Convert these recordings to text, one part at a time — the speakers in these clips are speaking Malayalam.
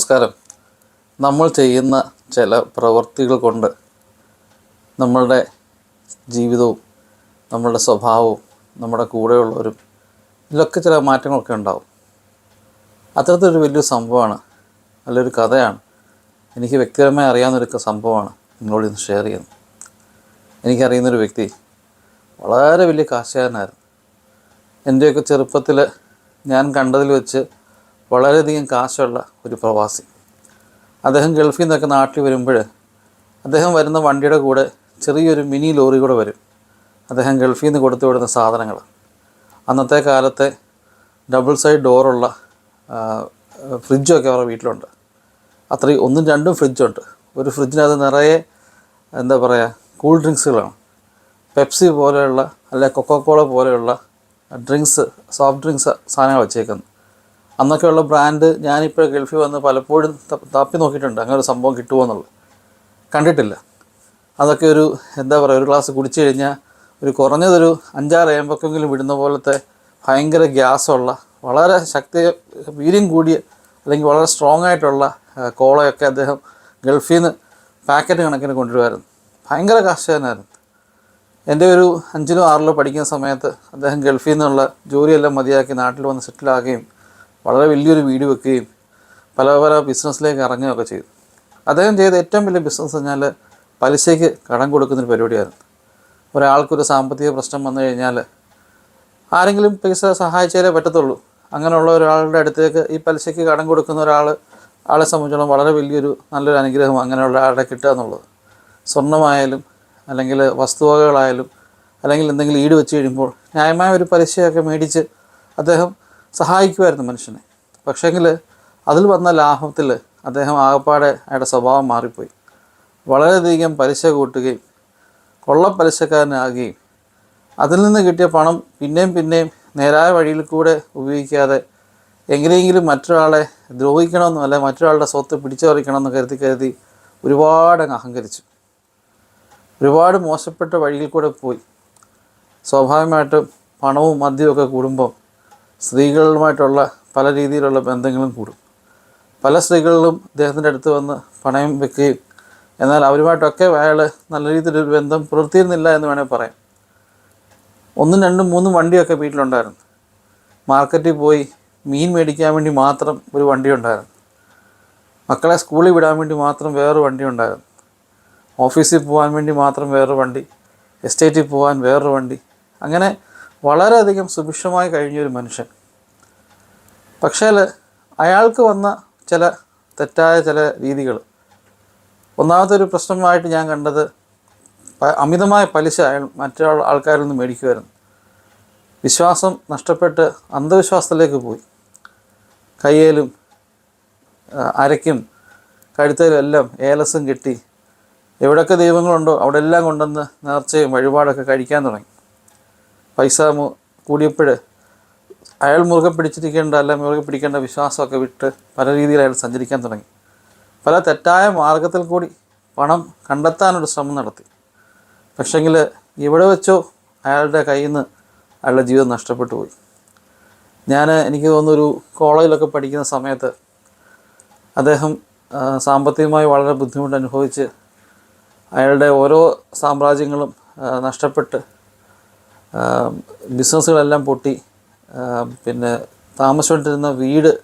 നമസ്കാരം. നമ്മൾ ചെയ്യുന്ന ചില പ്രവൃത്തികൾ കൊണ്ട് നമ്മളുടെ ജീവിതവും നമ്മളുടെ സ്വഭാവവും നമ്മുടെ കൂടെയുള്ളവരും ഇതിലൊക്കെ ചില മാറ്റങ്ങളൊക്കെ ഉണ്ടാവും. അത്തരത്തിലൊരു വലിയ സംഭവമാണ് നല്ലൊരു കഥയാണ്. എനിക്ക് വ്യക്തിപരമായി അറിയാവുന്നൊരു സംഭവമാണ് നിങ്ങളോട് ഇന്ന് ഷെയർ ചെയ്യുന്നത്. എനിക്കറിയുന്നൊരു വ്യക്തി വളരെ വലിയ കാശുകാരനായിരുന്നു. എന്റെയൊക്കെ ചെറുപ്പത്തിൽ ഞാൻ കണ്ടതിൽ വെച്ച് വളരെയധികം കാശുള്ള ഒരു പ്രവാസി. അദ്ദേഹം ഗൾഫിൽ നിന്നൊക്കെ നാട്ടിൽ വരുമ്പോൾ അദ്ദേഹം വരുന്ന വണ്ടിയുടെ കൂടെ ചെറിയൊരു മിനി ലോറി കൂടെ വരും. അദ്ദേഹം ഗൾഫിൽ നിന്ന് കൊടുത്തു വിടുന്ന സാധനങ്ങൾ. അന്നത്തെ കാലത്തെ ഡബിൾ സൈഡ് ഡോറുള്ള ഫ്രിഡ്ജൊക്കെ അവരുടെ വീട്ടിലുണ്ട്. അത്രയും ഒന്നും രണ്ടും ഫ്രിഡ്ജുണ്ട്. ഒരു ഫ്രിഡ്ജിനകത്ത് നിറയെ എന്താ പറയുക കൂൾ ഡ്രിങ്ക്സുകളാണ്. പെപ്സി പോലെയുള്ള അല്ലെ കോള പോലെയുള്ള ഡ്രിങ്ക്സ് സോഫ്റ്റ് ഡ്രിങ്ക്സ് സാധനങ്ങൾ വെച്ചേക്കുന്നത് അന്നൊക്കെയുള്ള ബ്രാൻഡ് ഞാനിപ്പോൾ ഗൾഫിൽ വന്ന് പലപ്പോഴും താപ്പി നോക്കിയിട്ടുണ്ട്. അങ്ങനെ ഒരു സംഭവം കിട്ടുമോ എന്നുള്ളത്. കണ്ടിട്ടില്ല. അതൊക്കെ ഒരു എന്താ പറയുക ഒരു ഗ്ലാസ് കുടിച്ചു കഴിഞ്ഞാൽ ഒരു കുറഞ്ഞതൊരു അഞ്ചാറ് ഏമ്പക്കെങ്കിലും വിടുന്ന പോലത്തെ ഭയങ്കര ഗ്യാസുള്ള വളരെ ശക്തി വീര്യം കൂടിയ അല്ലെങ്കിൽ വളരെ സ്ട്രോങ് ആയിട്ടുള്ള കോളയൊക്കെ അദ്ദേഹം ഗൾഫിൽ നിന്ന് പാക്കറ്റ് കണക്കിന് കൊണ്ടുവരുമായിരുന്നു. ഭയങ്കര കർഷകനായിരുന്നു. എന്റെ ഒരു അഞ്ചിലോ ആറിലോ പഠിക്കുന്ന സമയത്ത് അദ്ദേഹം ഗൾഫിൽ നിന്നുള്ള ജോലിയെല്ലാം മതിയാക്കി നാട്ടിൽ വന്ന് സെറ്റിലാകുകയും വളരെ വലിയൊരു വീട് വെക്കുകയും പല പല ബിസിനസ്സിലേക്ക് ഇറങ്ങുകയൊക്കെ ചെയ്തു. അദ്ദേഹം ചെയ്ത ഏറ്റവും വലിയ ബിസിനസ് പറഞ്ഞാൽ പലിശയ്ക്ക് കടം കൊടുക്കുന്നൊരു പരിപാടിയായിരുന്നു. ഒരാൾക്കൊരു സാമ്പത്തിക പ്രശ്നം വന്നു കഴിഞ്ഞാൽ ആരെങ്കിലും പൈസ സഹായിച്ചാലേ പറ്റത്തുള്ളൂ. അങ്ങനെയുള്ള ഒരാളുടെ അടുത്തേക്ക് ഈ പലിശയ്ക്ക് കടം കൊടുക്കുന്ന ഒരാൾ ആളെ സംബന്ധിച്ചോളം വളരെ വലിയൊരു നല്ലൊരു അനുഗ്രഹം അങ്ങനെയുള്ള ആളെ കിട്ടുക എന്നുള്ളത്. സ്വർണമായാലും അല്ലെങ്കിൽ വസ്തുവകകളായാലും അല്ലെങ്കിൽ എന്തെങ്കിലും ഈട് വെച്ച് കഴിയുമ്പോൾ ന്യായമായ ഒരു പലിശയൊക്കെ മേടിച്ച് അദ്ദേഹം സഹായിക്കുമായിരുന്നു മനുഷ്യനെ. പക്ഷേങ്കിൽ അതിൽ വന്ന ലാഭത്തിൽ അദ്ദേഹം ആകപ്പാടെ അയാളുടെ സ്വഭാവം മാറിപ്പോയി. വളരെയധികം പലിശ കൂട്ടുകയും കൊള്ളപ്പലിശക്കാരനാകുകയും അതിൽ നിന്ന് കിട്ടിയ പണം പിന്നെയും പിന്നെയും നേരായ വഴിയിൽ കൂടെ ഉപയോഗിക്കാതെ എങ്ങനെയെങ്കിലും മറ്റൊരാളെ ദ്രോഹിക്കണമെന്നോ അല്ലെ മറ്റൊരാളുടെ സ്വത്ത് പിടിച്ചു പറിക്കണമെന്ന് കരുതി കരുതി ഒരുപാട് അങ്ങ് അഹങ്കരിച്ചു. ഒരുപാട് മോശപ്പെട്ട വഴിയിൽ കൂടെ പോയി. സ്വാഭാവികമായിട്ടും പണവും മദ്യവും ഒക്കെ കൂടുമ്പോൾ സ്ത്രീകളുമായിട്ടുള്ള പല രീതിയിലുള്ള ബന്ധങ്ങളും കൂടും. പല സ്ത്രീകളിലും അദ്ദേഹത്തിന്റെ അടുത്ത് വന്ന് പണയം വെക്കുകയും എന്നാൽ അവരുമായിട്ടൊക്കെ അയാൾ നല്ല രീതിയിലൊരു ബന്ധം പുലർത്തിയിരുന്നില്ല എന്ന് വേണമെങ്കിൽ പറയാം. ഒന്നും രണ്ടും മൂന്നും വണ്ടിയൊക്കെ വീട്ടിലുണ്ടായിരുന്നു. മാർക്കറ്റിൽ പോയി മീൻ മേടിക്കാൻ വേണ്ടി മാത്രം ഒരു വണ്ടി ഉണ്ടായിരുന്നു മക്കളെ സ്കൂളിൽ വിടാൻ വേണ്ടി മാത്രം വേറൊരു വണ്ടി ഉണ്ടായിരുന്നു ഓഫീസിൽ പോകാൻ വേണ്ടി മാത്രം വേറൊരു വണ്ടി എസ്റ്റേറ്റിൽ പോകാൻ വേറൊരു വണ്ടി അങ്ങനെ വളരെയധികം സുഭിക്ഷമായി കഴിഞ്ഞൊരു മനുഷ്യൻ. പക്ഷേ അയാൾക്ക് വന്ന ചില തെറ്റായ ചില രീതികൾ. ഒന്നാമത്തെ ഒരു പ്രശ്നമായിട്ട് ഞാൻ കണ്ടത് അമിതമായ പലിശ അയാൾ മറ്റൊരാൾ ആൾക്കാരിൽ നിന്ന് മേടിക്കുമായിരുന്നു വിശ്വാസം നഷ്ടപ്പെട്ട് അന്ധവിശ്വാസത്തിലേക്ക് പോയി. കയ്യേലും അരയ്ക്കും കഴുത്തേലും എല്ലാം ഏലസും കെട്ടി. എവിടെയൊക്കെ ദൈവങ്ങളുണ്ടോ അവിടെ എല്ലാം കൊണ്ടുവന്ന് നേർച്ചയും വഴിപാടൊക്കെ കഴിക്കാൻ തുടങ്ങി. പൈസ കൂടിയപ്പോൾ അയാൾ മുറുകെ പിടിച്ചിരിക്കേണ്ട അല്ല മുറുകെ പിടിക്കേണ്ട വിശ്വാസമൊക്കെ വിട്ട് പല രീതിയിൽ അയാൾ സഞ്ചരിക്കാൻ തുടങ്ങി. പല തെറ്റായ മാർഗത്തിൽ കൂടി പണം കണ്ടെത്താനൊരു ശ്രമം നടത്തി. പക്ഷെങ്കിൽ ഇവിടെ വെച്ചോ അയാളുടെ കയ്യിൽ നിന്ന് അയാളുടെ ജീവിതം നഷ്ടപ്പെട്ടു പോയി. ഞാൻ എനിക്ക് തോന്നുന്നൊരു കോളേജിലൊക്കെ പഠിക്കുന്ന സമയത്ത് അദ്ദേഹം സാമ്പത്തികമായി വളരെ ബുദ്ധിമുട്ട് അനുഭവിച്ച് അയാളുടെ ഓരോ സാമ്രാജ്യങ്ങളും നഷ്ടപ്പെട്ട് ബിസിനസ്സുകളെല്ലാം പൊട്ടി. പിന്നെ താമസിച്ചുകൊണ്ടിരുന്ന വീട്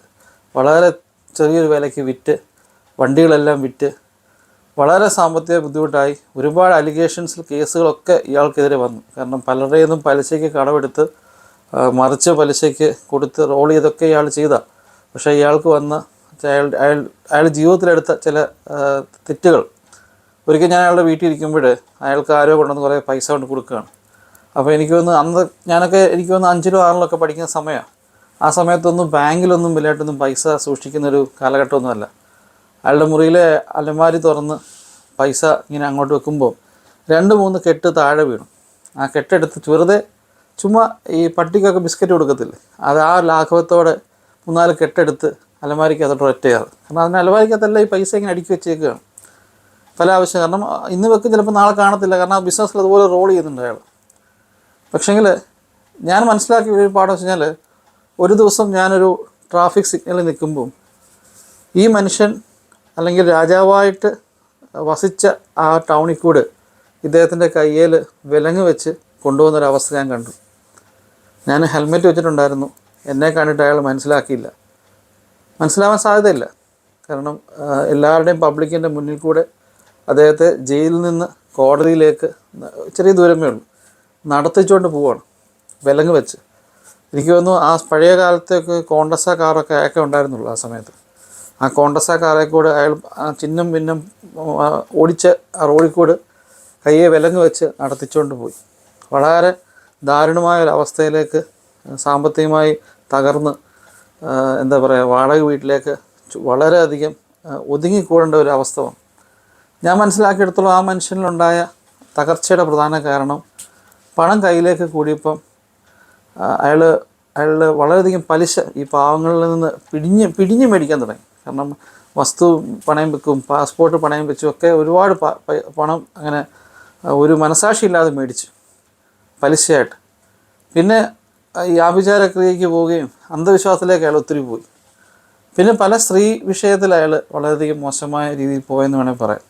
വളരെ ചെറിയൊരു വിലയ്ക്ക് വിറ്റ് വണ്ടികളെല്ലാം വിറ്റ് വളരെ സാമ്പത്തിക ബുദ്ധിമുട്ടായി. ഒരുപാട് അലിഗേഷൻസിൽ കേസുകളൊക്കെ ഇയാൾക്കെതിരെ വന്നു. കാരണം പലരുടെയും പലിശയ്ക്ക് കടമെടുത്ത് മറിച്ച് പലിശയ്ക്ക് കൊടുത്ത് റോൾ ചെയ്തൊക്കെ ഇയാൾ ചെയ്ത. പക്ഷേ ഇയാൾക്ക് വന്ന അയാൾ അയാൾ അയാൾ ജീവിതത്തിലെടുത്ത ചില തെറ്റുകൾ. ഒരിക്കൽ ഞാൻ അയാളുടെ വീട്ടിൽ ഇരിക്കുമ്പോൾ അയാൾക്ക് ആരോ കൊണ്ടുവന്ന് കുറേ പൈസ കൊണ്ട് കൊടുക്കുകയാണ്. അപ്പോൾ എനിക്ക് തോന്നുന്നു അന്ന് ഞാനൊക്കെ എനിക്ക് തോന്നുന്നു അഞ്ചിലോ ആറിലോ ഒക്കെ പഠിക്കുന്ന സമയമാണ് ആ സമയത്തൊന്നും ബാങ്കിലൊന്നും വലുതായിട്ടൊന്നും പൈസ സൂക്ഷിക്കുന്നൊരു കാലഘട്ടമൊന്നുമല്ല. അയാളുടെ മുറിയിലെ അലമാരി തുറന്ന് പൈസ ഇങ്ങനെ അങ്ങോട്ട് വെക്കുമ്പോൾ രണ്ട് മൂന്ന് കെട്ട് താഴെ വീണു. ആ കെട്ടെടുത്ത് വെറുതെ ചുമ്മാ ഈ പട്ടിക്കൊക്കെ ബിസ്ക്കറ്റ് കൊടുക്കത്തില്ലേ? അത് ആ ലാഘവത്തോടെ മൂന്നാൽ കെട്ടെടുത്ത് അലമാരിക്ക് അതോട്ട് ഒറ്റ ചെയ്യാറ്. കാരണം അതിന് അലമാരിക്കകത്തല്ല ഈ പൈസ ഇങ്ങനെ അടുക്കി വെച്ചേക്കുകയാണ് പല ആവശ്യം. കാരണം ഇന്ന് വെക്കും ചിലപ്പോൾ നാളെ കാണത്തില്ല. കാരണം ആ ബിസിനസ്സിൽ അതുപോലെ റോൾ ചെയ്യുന്നുണ്ട് അയാൾ. പക്ഷേങ്കിൽ ഞാൻ മനസ്സിലാക്കിയ ഒരു പാഠം വെച്ച് കഴിഞ്ഞാൽ ഒരു ദിവസം ഞാനൊരു ട്രാഫിക് സിഗ്നലിൽ നിൽക്കുമ്പം ഈ മനുഷ്യൻ അല്ലെങ്കിൽ രാജാവായിട്ട് വസിച്ച ആ ടൗണിൽ കൂടെ ഇദ്ദേഹത്തിന്റെ കയ്യിൽ വിലങ്ങ് വെച്ച് കൊണ്ടുപോകുന്നൊരവസ്ഥ ഞാൻ കണ്ടു. ഞാൻ ഹെൽമെറ്റ് വെച്ചിട്ടുണ്ടായിരുന്നു. എന്നെ കണ്ടിട്ട് അയാൾ മനസ്സിലാക്കിയില്ല. മനസ്സിലാവാൻ സാധ്യതയില്ല. കാരണം എല്ലാവരുടെയും പബ്ലിക്കിന്റെ മുന്നിൽ കൂടെ അദ്ദേഹത്തെ ജയിലിൽ നിന്ന് കോടതിയിലേക്ക് ചെറിയ ദൂരമേ ഉള്ളൂ. നടത്തിച്ചുകൊണ്ട് പോവാണ്. വിലങ്ങ് വെച്ച്. എനിക്ക് തോന്നുന്നു ആ പഴയ കാലത്തേക്ക് കോണ്ടസ കാറൊക്കെ അയാൾക്ക് ഉണ്ടായിരുന്നുള്ളൂ ആ സമയത്ത്. ആ കോണ്ടസ കാറെ കൂടെ അയാൾ ചിഹ്നം ഭിന്നം ഓടിച്ച് ആ റോഡിൽ കൂടെ കയ്യെ വിലങ്ങ് വെച്ച് നടത്തിച്ചുകൊണ്ട് പോയി. വളരെ ദാരുണമായ ഒരു അവസ്ഥയിലേക്ക് സാമ്പത്തികമായി തകർന്ന് എന്താ പറയുക വാടക വീട്ടിലേക്ക് വളരെയധികം ഒതുങ്ങിക്കൂടേണ്ട ഒരു അവസ്ഥ ഞാൻ മനസ്സിലാക്കിയെടുത്തോളം ആ മനുഷ്യനിലുണ്ടായ തകർച്ചയുടെ പ്രധാന കാരണം പണം കയ്യിലേക്ക് കൂടിയപ്പം അയാൾ അയാൾ വളരെയധികം പലിശ ഈ പാവങ്ങളിൽ നിന്ന് പിടിഞ്ഞ് പിടിഞ്ഞ് മേടിക്കാൻ തുടങ്ങി. കാരണം വസ്തു പണയം വെക്കും പാസ്പോർട്ട് പണയം വെച്ചും ഒക്കെ ഒരുപാട് പണം അങ്ങനെ ഒരു മനസാക്ഷി ഇല്ലാതെ മേടിച്ചു പലിശയായിട്ട്. പിന്നെ ഈ ആഭിചാര ക്രിയയ്ക്ക് പോവുകയും അന്ധവിശ്വാസത്തിലേക്ക് അയാൾ ഒത്തിരി പോയി. പിന്നെ പല സ്ത്രീ വിഷയത്തിൽ അയാൾ വളരെയധികം മോശമായ രീതിയിൽ പോയെന്ന് വേണമെങ്കിൽ പറയാം.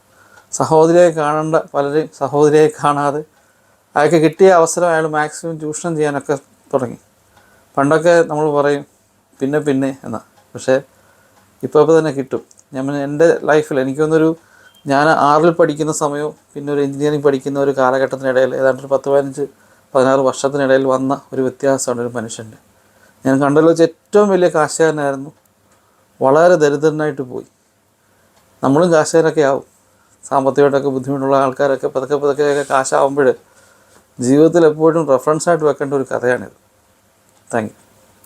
സഹോദരിയെ കാണേണ്ട പലരെയും സഹോദരിയെ കാണാതെ അയാൾക്ക് കിട്ടിയ അവസരം അയാൾ മാക്സിമം ചൂഷണം ചെയ്യാനൊക്കെ തുടങ്ങി. പണ്ടൊക്കെ നമ്മൾ പറയും പിന്നെ പിന്നെ എന്നാ. പക്ഷേ ഇപ്പോൾ ഇപ്പോൾ തന്നെ കിട്ടും. ഞാൻ എന്റെ ലൈഫിൽ എനിക്കൊന്നൊരു ഞാൻ ആറിൽ പഠിക്കുന്ന സമയവും പിന്നെ ഒരു എഞ്ചിനീയറിംഗ് പഠിക്കുന്ന ഒരു കാലഘട്ടത്തിനിടയിൽ ഏതാണ്ട് ഒരു പത്ത് പതിനഞ്ച് പതിനാറ് വർഷത്തിനിടയിൽ വന്ന ഒരു വ്യത്യാസമാണ് ഒരു മനുഷ്യന്റെ. ഞാൻ കണ്ടതിൽ വെച്ച് ഏറ്റവും വലിയ കാശുകാരനായിരുന്നു. വളരെ ദരിദ്രനായിട്ട് പോയി. നമ്മളും കാശുകാരൊക്കെ ആവും. സാമ്പത്തികമായിട്ടൊക്കെ ബുദ്ധിമുട്ടുള്ള ആൾക്കാരൊക്കെ പതുക്കെ പതുക്കെ കാശാവുമ്പോൾ ജീവിതത്തിൽ എപ്പോഴും റെഫറൻസ് റെഫറൻസായിട്ട് വെക്കേണ്ട ഒരു കഥയാണിത്. Thank you